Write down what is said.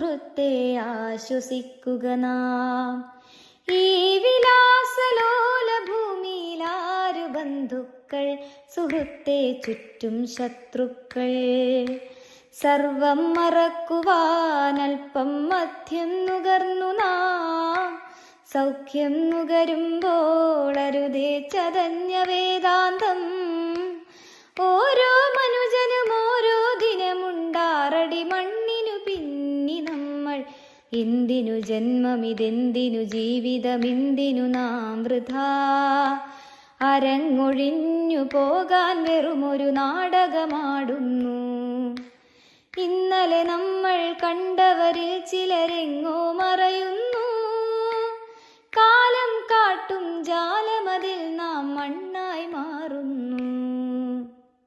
സുഹൃത്തെ ആശ്വസിക്കുക നാം. ഈ വിലാസലോല ഭൂമിയിലാരു ബന്ധുക്കൾ സുഹൃത്തെ ചുറ്റും ശത്രുക്കൾ. സർവം മറക്കുവാനൽപ്പം മധ്യം നുകർന്നു നാം. സൗഖ്യം നുകരുമ്പോൾ അരുതേ ചതഞ്ഞ വേദാന്തം. എന്തിനു ജന്മമിതെന്തിനു ജീവിതമെന്തിനു നാം വൃഥാ? അരങ്ങൊഴിഞ്ഞു പോകാൻ വെറുമൊരു നാടകമാടുന്നു. ഇന്നലെ നമ്മൾ കണ്ടവരിൽ ചിലരെങ്ങോ